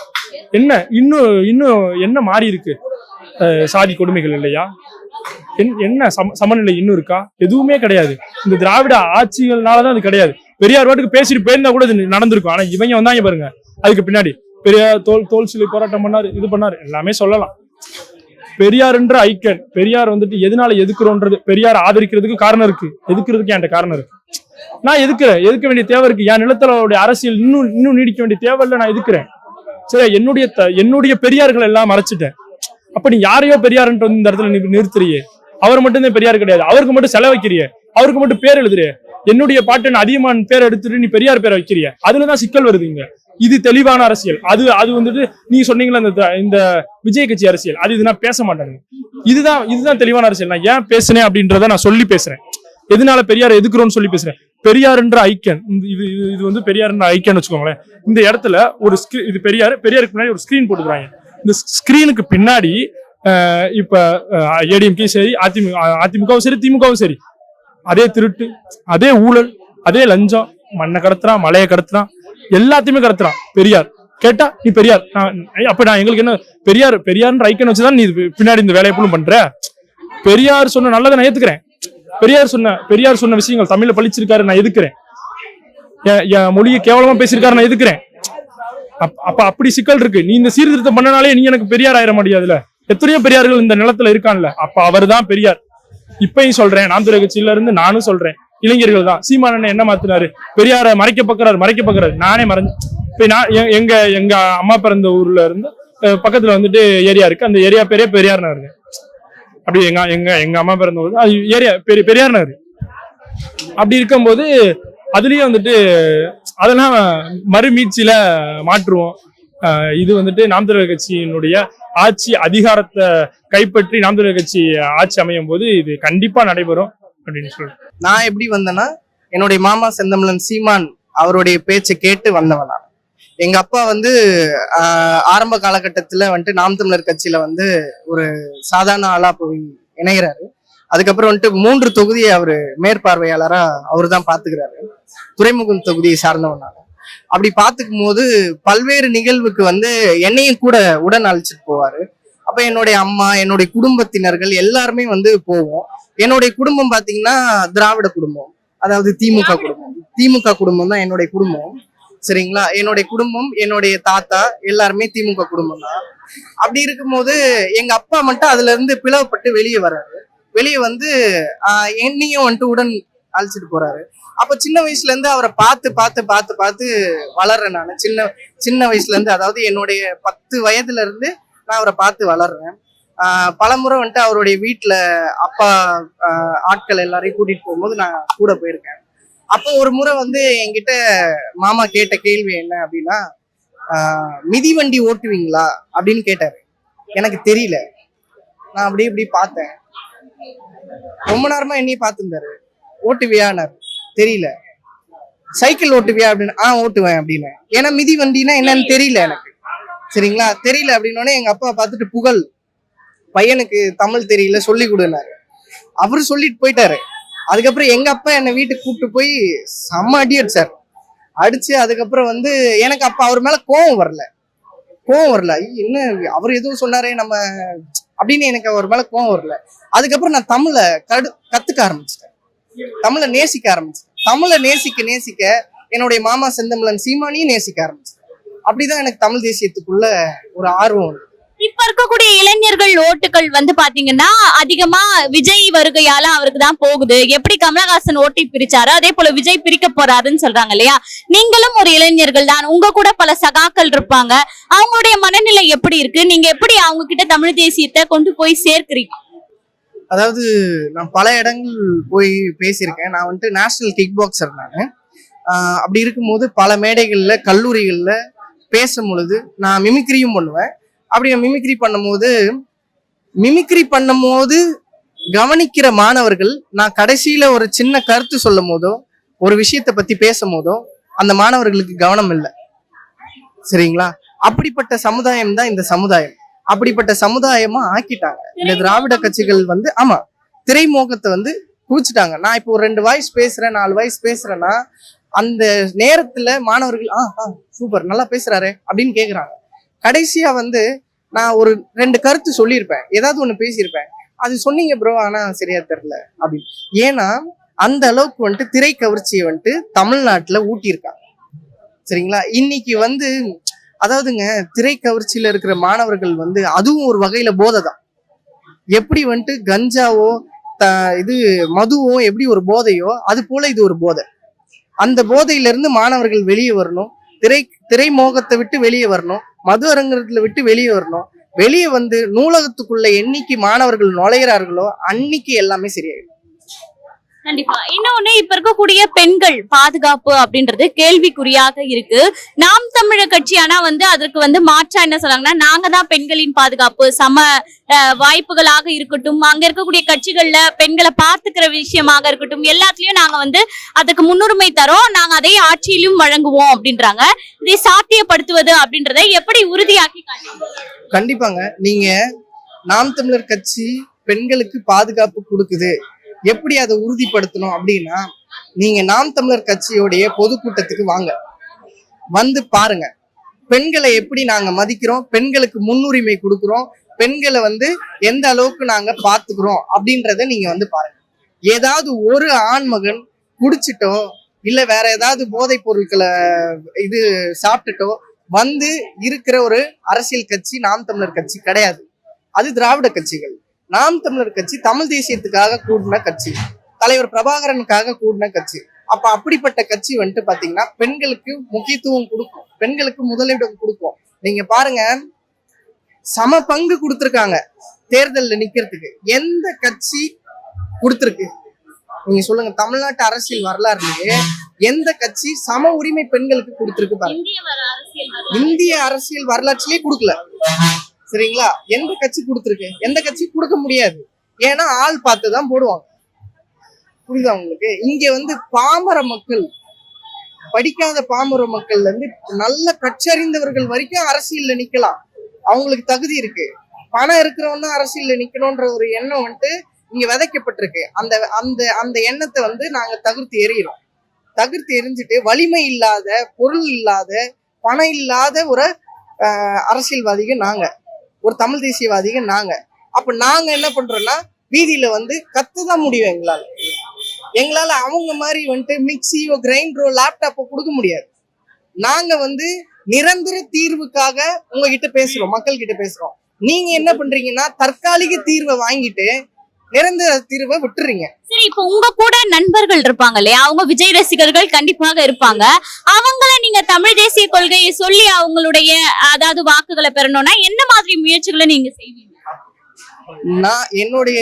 என்ன? இன்னும் இன்னும் என்ன மாறி இருக்கு? அஹ் சாதி கொடுமைகள் இல்லையா? என்- என்ன சம சமநிலை இன்னும் இருக்கா? எதுவுமே கிடையாது. இந்த திராவிட ஆட்சிகள்னாலதான் அது கிடையாது. பெரியார் வாட்டுக்கு பேசிட்டு போயிருந்தா கூட இது நடந்திருக்கும். ஆனா இவங்க வந்தாங்க பாருங்க. அதுக்கு பின்னாடி பெரியார் தோல் தோல் சிலை போராட்டம் பண்ணாரு இது பண்ணாரு. எல்லாமே சொல்லலாம். பெரியார்ன்ற ஐக்கன் பெரியார் வந்துட்டு எதனால எதுக்குறோன்றது பெரியார் ஆதரிக்கிறதுக்கு காரணம் இருக்கு. எதுக்குறதுக்கு என்கிட்ட காரணம் இருக்கு? நான் எதுக்குறேன்? எதுக்க வேண்டிய தேவை இருக்கு? என் நிலத்தோட அரசியல் இன்னும் இன்னும் நீடிக்க வேண்டிய தேவை இல்லை நான் எதுக்குறேன்? சரி என்னுடைய என்னுடைய பெரியார்கள் எல்லாம் மறைச்சிட்டேன். அப்ப நீ யாரையோ பெரியார்ன்ற வந்து இந்த இடத்துல நிறுத்துறியே? அவர் மட்டும்தான் பெரியார் கிடையாது. அவருக்கு மட்டும் செலவு வைக்கிறிய? அவருக்கு மட்டும் பேர் எழுதுறியே? என்னுடைய பாட்டு அதிகமான பேர் எடுத்துட்டு நீ பெரியார் பேரை வைக்கிறிய? அதுலதான் சிக்கல் வருது இங்க. இது தெளிவான அரசியல். அது அது வந்துட்டு நீங்க சொன்னீங்களா இந்த த- இந்த விஜய் கட்சி அரசியல். அது இது நான் பேச மாட்டேங்க இதுதான் இதுதான் தெளிவான அரசியல். நான் ஏன் பேசுனேன் அப்படின்றத நான் சொல்லி பேசுறேன். எதனால பெரியார் எதுக்குறோம்னு சொல்லி பேசுறேன். பெரியார்ன்ற ஐக்கன் இது இது இது வந்து பெரியார்ன்ற ஐக்கன் வச்சுக்கோங்களேன். இந்த இடத்துல ஒரு இது பெரியார் பெரியாருக்கு முன்னாடி ஒரு ஸ்கிரீன் போட்டுக்கிறாங்க. இந்த ஸ்கிரீனுக்கு பின்னாடி இப்ப ஏடிஎம்கே சரி அதிமுக அதிமுகவும் சரி திமுகவும் சரி. அதே திருட்டு அதே ஊழல் அதே லஞ்சம். மண்ணை கடத்துறான் மலையை கடத்துறான். எல்லாத்தையுமே கடத்துறான். பெரியார். கேட்டா நீ பெரியார். நான் அப்ப நான் எங்களுக்கு என்ன பெரியார் பெரியார்ன்ற ஐக்கன் வச்சுதான் நீ இது பின்னாடி இந்த வேலையை புள்ளும் பண்ற? பெரியார் சொன்ன நல்லதை நான் ஏத்துக்கிறேன். பெரியார் சொன்ன பெரியார் சொன்ன விஷயங்கள் தமிழ்ல பழிச்சிருக்காரு நான் எதுக்குறேன்? என் என் மொழியை கேவலமா பேசியிருக்காரு நான் எதுக்குறேன்? அப்ப அப்படி சிக்கல் இருக்கு. நீ இந்த சீர்திருத்தம் பண்ணனாலே நீ எனக்கு பெரியார் ஆயிட முடியாதுல எத்தனையோ பெரியார்கள் இந்த நிலத்துல இருக்கான்ல? அப்ப அவர்தான் பெரியார். இப்பயும் சொல்றேன் நாம் துறை கட்சியில இருந்து நானும் சொல்றேன். இளைஞர்கள் தான். சீமானன் என்ன மாத்தினாரு? பெரியார மறைக்க பாக்குறாரு மறைக்க பாக்குறாரு நானே மறைஞ்சு இப்ப நான் எ- எங்க எங்க அம்மா பிறந்த ஊர்ல இருந்து பக்கத்துல வந்துட்டு ஏரியா இருக்கு. அந்த ஏரியா பேரே பெரியார் நகர் அப்படி எங்க எங்க எங்க அம்மா பிறந்த ஊர். அது ஏரியா பெரிய பெரியார் நகர். அப்படி இருக்கும்போது அதுலயும் வந்துட்டு அதெல்லாம் மறுமீச்சில மாற்றுவோம். இது வந்துட்டு நாம் தமிழர் கட்சியினுடைய ஆட்சி அதிகாரத்தை கைப்பற்றி நாம் தமிழர் கட்சி ஆட்சி அமையும் போது இது கண்டிப்பா நடைபெறும். அப்படின்னு சொல்லிட்டு நான் எப்படி வந்தேன்னா என்னுடைய மாமா செந்தமிழன் சீமான் அவருடைய பேச்சை கேட்டு வந்தவன். நான் எங்க அப்பா வந்து ஆரம்ப காலகட்டத்துல வந்துட்டு நாம் தமிழர் கட்சியில வந்து ஒரு சாதாரண ஆளா போய் இணைகிறாரு. அதுக்கப்புறம் வந்துட்டு மூன்று தொகுதியை அவரு மேற்பார்வையாளரா அவரு தான் பாத்துக்கிறாரு. துறைமுகம் தொகுதியை சார்ந்தவனால அப்படி பார்த்துக்கும் போது பல்வேறு நிகழ்வுக்கு வந்து என்னையும் கூட உடன் அழைச்சிட்டு போவாரு. அப்ப என்னுடைய அம்மா என்னுடைய குடும்பத்தினர்கள் எல்லாருமே வந்து போவோம். என்னுடைய குடும்பம் பாத்தீங்கன்னா திராவிட குடும்பம். அதாவது திமுக குடும்பம். திமுக குடும்பம் தான் என்னுடைய குடும்பம். சரிங்களா? என்னுடைய குடும்பம் என்னுடைய தாத்தா எல்லாருமே திமுக குடும்பம் தான். அப்படி இருக்கும்போது எங்க அப்பா மட்டும் அதுல இருந்து பிளவுபட்டு வெளியே வர்றாரு. வெளியே வந்து ஆஹ், என்னையும் வந்துட்டு உடன் அழைச்சிட்டு போறாரு. அப்ப சின்ன வயசுல இருந்து அவரை பார்த்து பார்த்து பார்த்து பார்த்து வளர்றேன் நான். சின்ன சின்ன வயசுல இருந்து அதாவது என்னுடைய பத்து வயதுல இருந்து நான் அவரை பார்த்து வளர்றேன். பலமுறை வந்துட்டு அவருடைய வீட்டில் அப்பா ஆட்கள் எல்லாரையும் கூட்டிகிட்டு போகும்போது நான் கூட போயிருக்கேன். அப்போ ஒரு முறை வந்து என்கிட்ட மாமா கேட்ட கேள்வி என்ன அப்படின்னா மிதிவண்டி ஓட்டுவீங்களா அப்படின்னு கேட்டார். எனக்கு தெரியல. நான் அப்படி இப்படி பார்த்தேன். ரொம்ப நேரமா என்னையும் பார்த்துருந்தாரு. ஓட்டுவியானாரு தெரியல. சைக்கிள் ஓட்டுவியா அப்படின்னு ஆ ஓட்டுவேன் அப்படின்னு. ஏன்னா மிதி வண்டினா என்னன்னு தெரியல எனக்கு. சரிங்களா? தெரியல அப்படின்னோடனே எங்கள் அப்பா பார்த்துட்டு புகழ். பையனுக்கு தமிழ் தெரியல சொல்லி கொடுனாரு அவரு சொல்லிட்டு போயிட்டாரு. அதுக்கப்புறம் எங்கள் அப்பா என்னை வீட்டுக்கு கூப்பிட்டு போய் செம்ம அடி அடிச்சார் அடிச்சு அதுக்கப்புறம் வந்து எனக்கு அப்போ அவர் மேலே கோவம் வரல. கோவம் வரல. என்ன அவர் எதுவும் சொன்னாரே நம்ம அப்படின்னு எனக்கு அவர் மேலே கோவம் வரல. அதுக்கப்புறம் நான் தமிழை கடு கற்றுக்க ஆரம்பிச்சிட்டேன். தமிழை நேசிக்க ஆரம்பிச்சிட்டேன். தமிழை நேசிக்க நேசிக்க என்னுடைய மாமா செந்தமிழன் சீமானியும் நேசிக்க ஆரம்பிச்சிட்டேன். அப்படிதான் எனக்கு தமிழ் தேசியத்துக்குள்ள ஒரு ஆர்வம். இப்ப இருக்கக்கூடிய இளைஞர்கள் ஓட்டுகள் வந்து பாத்தீங்கன்னா அதிகமா விஜய் வருகையால அவருக்கு தான் போகுது. எப்படி கமலஹாசன் ஓட்டை பிரிச்சாரோ? அதே போல விஜய் பிரிக்க போறாருன்னு சொல்றாங்க இல்லையா? நீங்களும் ஒரு இளைஞர்கள் தான். உங்க கூட பல சகாக்கள் இருப்பாங்க. அவங்களுடைய மனநிலை எப்படி இருக்கு? நீங்க எப்படி அவங்க கிட்ட தமிழ் தேசியத்தை கொண்டு போய் சேர்க்கிறீங்க? அதாவது நான் பல இடங்கள் போய் பேசியிருக்கேன். நான் வந்துட்டு நேஷனல் கிக் பாக்ஸர் நான் அப்படி இருக்கும்போது பல மேடைகள்ல கல்லூரிகள்ல பேசும் பொழுது நான் மிமிக்ரியும் பண்ணுவேன். அப்படி நான் மிமிக்ரி பண்ணும்போது மிமிக்ரி பண்ணும்போது கவனிக்கிற மாணவர்கள் நான் கடைசியில ஒரு சின்ன கருத்து சொல்லும் போதோ ஒரு விஷயத்தை பத்தி பேசும் போதோ அந்த மாணவர்களுக்கு கவனம் இல்லை. சரிங்களா? அப்படிப்பட்ட சமுதாயம் தான் இந்த சமுதாயம். அப்படிப்பட்ட சமுதாயமா ஆக்கிட்டாங்க. இந்த திராவிட கட்சிகள் வந்து ஆமா திரைமோகத்தை வந்து குவிச்சிட்டாங்க. நான் இப்போ ஒரு ரெண்டு வாய்ஸ் பேசுறேன் நாலு வாய்ஸ் பேசுறேன்னா அந்த நேரத்துல மாணவர்கள் ஆ ஆ சூப்பர் நல்லா பேசுறாரு அப்படின்னு கேக்குறாங்க. கடைசியா வந்து நான் ஒரு ரெண்டு கருத்து சொல்லியிருப்பேன். ஏதாவது ஒன்று பேசியிருப்பேன். அது சொன்னீங்க ப்ரோ ஆனா சரியா தெரில அப்படின்னு. ஏன்னா அந்த அளவுக்கு வந்துட்டு திரை கவர்ச்சியை வந்துட்டு தமிழ்நாட்டுல ஊட்டியிருக்காங்க. சரிங்களா? இன்னைக்கு வந்து அதாவதுங்க திரை கவர்ச்சியில இருக்கிற மாணவர்கள் வந்து அதுவும் ஒரு வகையில போதை தான். எப்படி வந்துட்டு கஞ்சாவோ த இது மதுவோ எப்படி ஒரு போதையோ அது போல இது ஒரு போதை. அந்த போதையில இருந்து மாணவர்கள் வெளியே வரணும். திரை திரைமோகத்தை விட்டு வெளியே வரணும். மது அரங்கத்துல விட்டு வெளியே வரணும். வெளியே வந்து நூலகத்துக்குள்ள என்னைக்கு மாணவர்கள் நுழையிறார்களோ அன்னைக்கு எல்லாமே சரியாயிடும். கண்டிப்பா. இன்னொன்னு இப்ப இருக்கக்கூடிய பெண்கள் பாதுகாப்பு அப்படின்றது கேள்விக்குறியாக இருக்கு. நாம் தமிழர் கட்சி ஆனா வந்து அதற்கு வந்து மாற்றா என்ன சொல்றாங்கன்னா நாங்க தான் பெண்களின் பாதுகாப்பு. சம அஹ், வாய்ப்புகளாக இருக்கட்டும் அங்க இருக்கக்கூடிய கட்சிகள்ல பெண்களை பார்த்துக்கிற விஷயமாக இருக்கட்டும் எல்லாத்துலயும் நாங்க வந்து அதுக்கு முன்னுரிமை தரோம். நாங்க அதை ஆட்சியிலும் வழங்குவோம் அப்படின்றாங்க. இதை சாத்தியப்படுத்துவது அப்படின்றத எப்படி உறுதியாக்கி கண்டிப்பாங்க. நீங்க நாம் தமிழர் கட்சி பெண்களுக்கு பாதுகாப்பு கொடுக்குது. எப்படி அதை உறுதிப்படுத்தணும் அப்படின்னா நீங்க நாம் தமிழர் கட்சியோடைய பொதுக்கூட்டத்துக்கு வாங்க. வந்து பாருங்க. பெண்களை எப்படி நாங்க மதிக்கிறோம்? பெண்களுக்கு முன்னுரிமை கொடுக்குறோம். பெண்களை வந்து எந்த அளவுக்கு நாங்க பாத்துக்கிறோம் அப்படின்றத நீங்க வந்து பாருங்க. ஏதாவது ஒரு ஆண்மகன் குடிச்சிட்டோ இல்ல வேற ஏதாவது போதைப் பொருட்களை இது சாப்பிட்டுட்டோ வந்து இருக்கிற ஒரு அரசியல் கட்சி நாம் தமிழர் கட்சி கிடையாது. அது திராவிட கட்சிகள். நாம் தமிழர் கட்சி தமிழ் தேசியத்துக்காக கூடின கட்சி. தலைவர் பிரபாகரனுக்காக கூடின கட்சி. அப்ப அப்படிப்பட்ட கட்சி வந்துட்டு பாத்தீங்கன்னா பெண்களுக்கு முக்கியத்துவம் கொடுக்கும். பெண்களுக்கு முதலிடம் கொடுக்கும். நீங்க பாருங்க சம பங்கு கொடுத்துருக்காங்க தேர்தல்ல நிக்கிறதுக்கு. எந்த கட்சி கொடுத்துருக்கு? நீங்க சொல்லுங்க தமிழ்நாட்டு அரசியல் வரலாறுலயே எந்த கட்சி சம உரிமை பெண்களுக்கு கொடுத்துருக்கு பாருங்க. இந்திய அரசியல் வரலாறு. இந்திய அரசியல் வரலாற்றிலே கொடுக்கல. சரிங்களா? எந்த கட்சி கொடுத்துருக்கு? எந்த கட்சி கொடுக்க முடியாது. ஏன்னா ஆள் பார்த்து தான் போடுவாங்க. புரியுதா உங்களுக்கு? இங்க வந்து பாமர மக்கள் படிக்காத பாமர மக்கள்ல இருந்து நல்ல கற்றறிந்தவர்கள் வரைக்கும் அரசியல்ல நிக்கலாம். அவங்களுக்கு தகுதி இருக்கு. பணம் இருக்கிறவன் தான் அரசியல்ல நிக்கணும்ன்ற ஒரு எண்ணம் வந்துட்டு இங்க விதைக்கப்பட்டிருக்கு. அந்த அந்த அந்த எண்ணத்தை வந்து நாங்க தவிர்த்து எறிகிறோம் தவிர்த்து எரிஞ்சிட்டு வலிமை இல்லாத பொருள் இல்லாத பணம் இல்லாத ஒரு ஆஹ், அரசியல்வாதிகள் நாங்க. ஒரு தமிழ் தேசியவாதிகள் நாங்க. அப்ப நாங்க என்ன பண்றோம்னா வீதியில வந்து கத்துதான் முடியும் எங்களால. எங்களால அவங்க மாதிரி வந்துட்டு மிக்சியோ கிரைண்டரோ லேப்டாப்போ கொடுக்க முடியாது. நாங்க வந்து நிரந்தர தீர்வுக்காக உங்ககிட்ட பேசுறோம் மக்கள் கிட்ட பேசுறோம். நீங்க என்ன பண்றீங்கன்னா தற்காலிக தீர்வை வாங்கிட்டு நிரந்தர தீர்வை விட்டுறீங்க. சரி இப்போ உங்க கூட நண்பர்கள் இருப்பாங்க இல்லையா? அவங்க விஜய் ரசிகர்கள் கண்டிப்பாக இருப்பாங்க. அவங்கள நீங்க தமிழ் தேசிய கொள்கையை சொல்லி அவங்களுடைய அதாவது வாக்குகளை பெறணும்னா என்ன மாதிரி முயற்சிகளை நீங்க செய்வீங்க? நான் என்னுடைய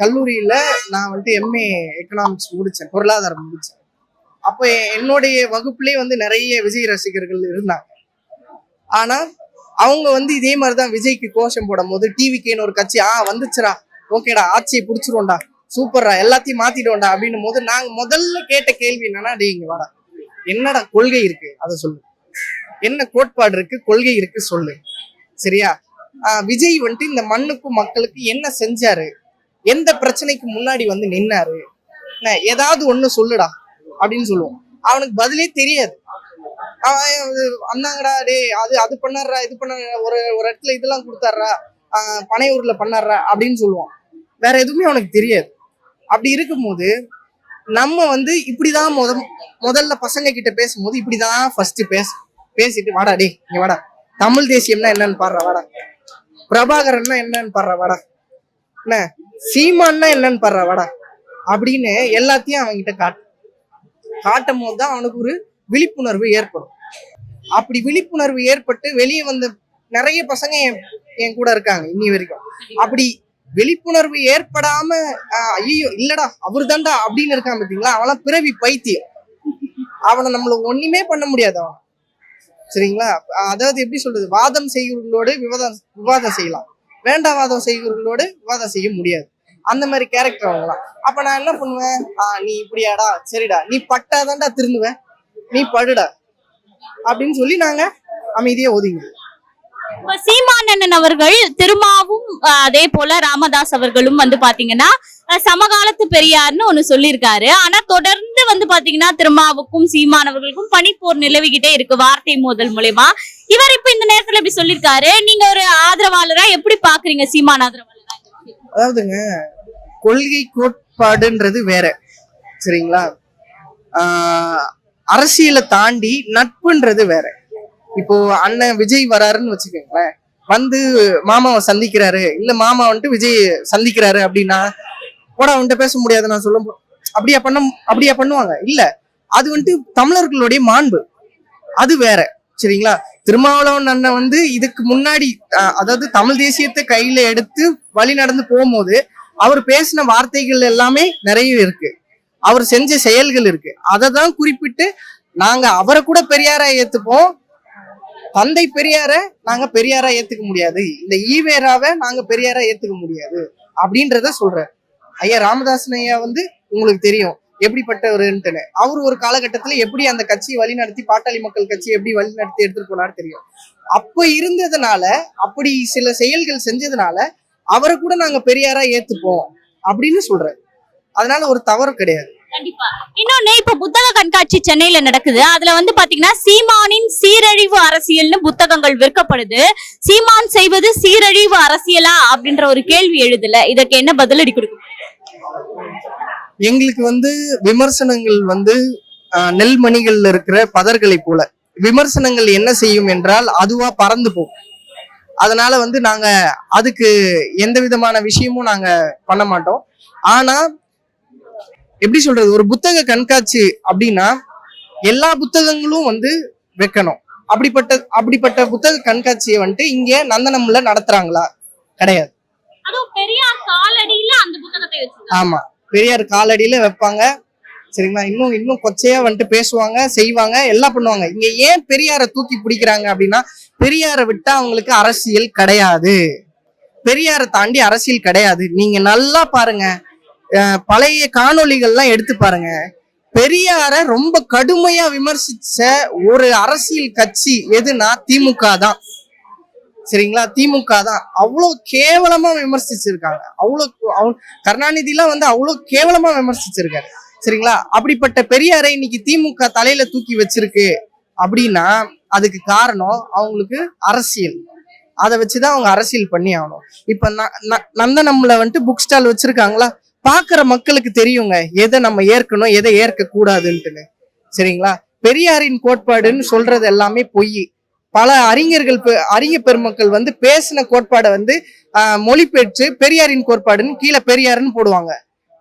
கல்லூரியில நான் வந்துட்டு எம்ஏ எக்கனாமிக்ஸ் முடிச்சேன் பொருளாதாரம் முடிச்சேன். அப்போ என்னுடைய வகுப்புலயே வந்து நிறைய விஜய் ரசிகர்கள் இருந்தாங்க. ஆனா அவங்க வந்து இதே மாதிரிதான் விஜய்க்கு கோஷம் போடும் போது டிவிக்கேன்னு ஒரு கட்சி ஆ வந்துச்சுடா. ஓகேடா ஆட்சியை பிடிச்சிருவோம்டா. சூப்பர்டா எல்லாத்தையும் மாத்திடுவோம்டா அப்படின்னும் போது நாங்க முதல்ல கேட்ட கேள்வி என்னன்னா டே இங்க வாடா. என்னடா கொள்கை இருக்கு? அதை சொல்லு. என்ன கோட்பாடு இருக்கு? கொள்கை இருக்கு சொல்லு. சரியா? ஆஹ் விஜய் வந்துட்டு இந்த மண்ணுக்கும் மக்களுக்கு என்ன செஞ்சாரு? எந்த பிரச்சனைக்கு முன்னாடி வந்து நின்னாரு? என்ன, ஏதாவது ஒண்ணு சொல்லுடா அப்படின்னு சொல்லுவோம். அவனுக்கு பதிலே தெரியாது. அவன் அது அந்தாங்கடா டேய் அது அது பண்ணாடுறா இது பண்ண ஒரு ஒரு இடத்துல இதெல்லாம் கொடுத்தாடுறா ஆஹ் பனையூர்ல பண்ணாடுறா அப்படின்னு சொல்லுவான். வேற எதுவுமே அவனுக்கு தெரியாது. அப்படி இருக்கும்போது நம்ம வந்து இப்படிதான் முத முதல்ல பசங்க கிட்ட பேசும்போது இப்படிதான் ஃபர்ஸ்ட் பேச பேசிட்டு வாடா டேய் இங்க வாடா. தமிழ் தேசியம்னா என்னன்னு பாடுற வாடா. பிரபாகரன்னா என்னன்னு பாடுற வாடா. என்ன? சீமான்னா என்னன்னு பாடுற வாடா. அப்படின்னு எல்லாத்தையும் அவன்கிட்ட காட்டு காட்டும் போது தான் அவனுக்கு ஒரு விழிப்புணர்வு ஏற்படும். அப்படி விழிப்புணர்வு ஏற்பட்டு வெளியே வந்த நிறைய பசங்க என் என் கூட இருக்காங்க இன்னி வரைக்கும். அப்படி விழிப்புணர்வு ஏற்படாம ஐயோ இல்லடா அவர் தான்டா அப்படின்னு இருக்கான் பாத்தீங்களா? அவன்லாம் பிறவி பைத்தியம். அவனை நம்மள ஒண்ணுமே பண்ண முடியாது அவன். சரிங்களா? அதாவது எப்படி சொல்றது? வாதம் செய்கிறவர்களோடு விவாதம் விவாதம் செய்யலாம். வேண்டாம் வாதம் செய்கிறவர்களோடு விவாதம் செய்ய முடியாது. அந்த மாதிரி கேரக்டர் அவங்களாம் அப்ப நான் என்ன பண்ணுவேன்? ஆஹ் நீ இப்படியாடா சரிடா. நீ பட்டாதான்டா திருந்துவ. நீ படுடா. அப்படின்னு சொல்லி நாங்க அமைதியா ஒதுங்கிடுவோம். சீமானன் அவர்கள் திருமாவும் அதே போல ராமதாஸ் அவர்களும் வந்து பாத்தீங்கன்னா சமகாலத்து பெரியார்னு ஒண்ணு சொல்லியிருக்காரு. ஆனா தொடர்ந்து வந்து பாத்தீங்கன்னா திருமாவுக்கும் சீமானவர்களுக்கும் பனிப்போர் நிலவிக்கிட்டே இருக்கு வார்த்தை மோதல் மூலயமா. இவர் இப்ப இந்த நேரத்துல இப்படி சொல்லியிருக்காரு. நீங்க ஒரு ஆதரவாளரா எப்படி பாக்குறீங்க சீமான் ஆதரவாளரா? அதாவதுங்க கொள்கை கோட்பாடுன்றது வேற. சரிங்களா? அரசியலை தாண்டி நட்புன்றது வேற. இப்போ அண்ணன் விஜய் வராருன்னு வச்சுக்கோங்களேன். வந்து மாமாவை சந்திக்கிறாரு. இல்ல மாமா வந்துட்டு விஜய் சந்திக்கிறாரு அப்படின்னா போடா அவன்கிட்ட பேச முடியாது நான் சொல்ல அப்படியா பண்ண அப்படியா பண்ணுவாங்க? இல்ல. அது வந்துட்டு தமிழர்களுடைய மாண்பு. அது வேற. சரிங்களா? திருமாவளவன் அண்ணன் வந்து இதுக்கு முன்னாடி அதாவது தமிழ் தேசியத்தை கையில எடுத்து வழி நடந்து போகும்போது அவர் பேசின வார்த்தைகள் எல்லாமே நிறைய இருக்கு. அவர் செஞ்ச செயல்கள் இருக்கு. அதை தான் குறிப்பிட்டு நாங்க அவரை கூட பெரியாரா ஏத்துப்போம். தந்தை பெரியார நாங்க பெரியாரா ஏத்துக்க முடியாது. இந்த ஈவேராவை நாங்க பெரியாரா ஏத்துக்க முடியாது. அப்படின்றத சொல்றேன் ஐயா ராமதாசன் ஐயா வந்து உங்களுக்கு தெரியும் எப்படிப்பட்டவருன்ட்டுன்னு. அவர் ஒரு காலகட்டத்துல எப்படி அந்த கட்சியை வழிநடத்தி பாட்டாளி மக்கள் கட்சி எப்படி வழிநடத்தி எடுத்துட்டு போனாரு தெரியும். அப்ப இருந்ததுனால அப்படி சில செயல்கள் செஞ்சதுனால அவரை கூட நாங்க பெரியாரா ஏத்துப்போம் அப்படின்னு சொல்றேன் அதனால ஒரு தவறு கிடையாது. கண்டிப்பா. இன்னொன்னு இப்ப புத்தக கண்காட்சி சென்னையில நடக்குது. அதுல வந்து பாத்தீங்கன்னா சீமானின் சீரழிவு அரசியல்னு புத்தகங்கள் விற்கப்படுது. சீமான் செய்வது சீரழிவு அரசியலா அப்படின்ற ஒரு கேள்வி எழுதுல. இதற்கு என்ன பதிலடி கொடுக்கும் எங்களுக்கு வந்து விமர்சனங்கள் வந்து ஆஹ், நெல்மணிகள்ல இருக்கிற பதர்களை போல. விமர்சனங்கள் என்ன செய்யும் என்றால் அதுவா பறந்து போகும். அதனால வந்து நாங்க அதுக்கு எந்த விதமான விஷயமும் நாங்க பண்ண மாட்டோம். ஆனா எப்படி சொல்றது? ஒரு புத்தக கண்காட்சி அப்படின்னா எல்லா புத்தகங்களும் வந்து வைக்கணும். அப்படிப்பட்ட அப்படிப்பட்ட புத்தக கண்காட்சியை வந்துட்டு இங்க நந்தனம்ல நடத்துறாங்களா? கிடையாது. ஆமா. பெரியார் காலடியில வைப்பாங்க. சரிங்களா? இன்னும் இன்னும் கொச்சையா வந்துட்டு பேசுவாங்க செய்வாங்க எல்லாம் பண்ணுவாங்க. இங்க ஏன் பெரியாரை தூக்கி பிடிக்கிறாங்க அப்படின்னா பெரியாரை விட்டா அவங்களுக்கு அரசியல் கிடையாது. பெரியாரை தாண்டி அரசியல் கிடையாது. நீங்க நல்லா பாருங்க. பழைய காணொளிகள்லாம் எடுத்து பாருங்க. பெரியார ரொம்ப கடுமையா விமர்சிச்ச ஒரு அரசியல் கட்சி எதுனா திமுக தான். சரிங்களா? திமுக தான். அவ்வளோ கேவலமா விமர்சிச்சிருக்காங்க. அவ்வளோ அவன் கருணாநிதிலாம் வந்து அவ்வளோ கேவலமா விமர்சிச்சிருக்காரு. சரிங்களா? அப்படிப்பட்ட பெரியாரை இன்னைக்கு திமுக தலையில தூக்கி வச்சிருக்கு அப்படின்னா அதுக்கு காரணம் அவங்களுக்கு அரசியல். அதை வச்சுதான் அவங்க அரசியல் பண்ணி ஆகணும். இப்ப ந- ந- நந்தனம்ல வந்துட்டு புக் ஸ்டால் வச்சிருக்காங்களா? பாக்குற மக்களுக்கு தெரியுங்க. எதை நம்ம ஏற்கணும் எதை ஏற்க கூடாதுன்ட்டுன்னு சரிங்களா? பெரியாரின் கோட்பாடுன்னு சொல்றது எல்லாமே பொய். பல அறிஞர்கள் பெ- அறிஞ பெருமக்கள் வந்து பேசின கோட்பாடை வந்து மொழிபெற்று பெரியாரின் கோட்பாடுன்னு கீழே பெரியாருன்னு போடுவாங்க.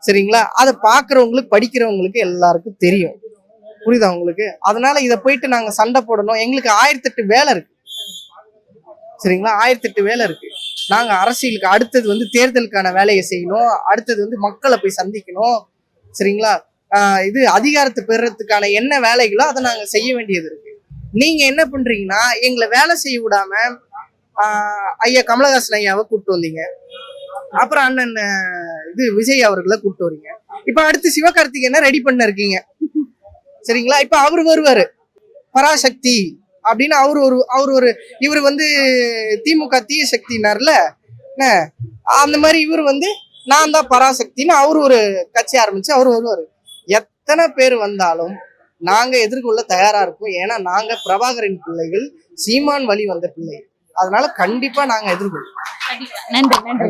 சரிங்களா? அதை பாக்குறவங்களுக்கு படிக்கிறவங்களுக்கு எல்லாருக்கும் தெரியும். புரியுதா உங்களுக்கு? அதனால இதை போயிட்டு நாங்க சண்டை போடணும். எங்களுக்கு ஆயிரத்தெட்டு வேலை இருக்கு. சரிங்களா? ஆயிரத்தெட்டு வேலை இருக்கு. நாங்க அரசியலுக்கு அடுத்தது வந்து தேர்தலுக்கான வேலையை செய்யணும். அடுத்தது வந்து மக்களை போய் சந்திக்கணும். சரிங்களா? இது அதிகாரத்தை பெறத்துக்கான என்ன வேலைகளோ அதை நாங்க செய்ய வேண்டியது இருக்கு. நீங்க என்ன பண்றீங்கன்னா எங்களை வேலை செய்ய விடாம ஐயா கமலஹாசன் ஐயாவை கூப்பிட்டு வந்தீங்க. அப்புறம் அண்ணன் இது விஜய் அவர்களை கூப்பிட்டு வரீங்க. இப்ப அடுத்து சிவகார்த்திகேயனை ரெடி பண்ண இருக்கீங்க. சரிங்களா? இப்ப அவரு வருவாரு. பராசக்தி. அப்படின்னு அவர் ஒரு அவர் ஒரு இவர் வந்து திமுக தீய சக்தினார்ல என்ன? அந்த மாதிரி இவர் வந்து நான் தான் பராசக்தின்னு அவர் ஒரு கட்சி ஆரம்பிச்சு அவர் வருவார். எத்தனை பேர் வந்தாலும் நாங்க எதிர்கொள்ள தயாரா இருக்கோம் ஏன்னா நாங்க பிரபாகரின் பிள்ளைகள் சீமான் வழி வந்த பிள்ளைகள் அதனால கண்டிப்பா நாங்க எதிர்கொள்வோம். நன்றி நன்றி.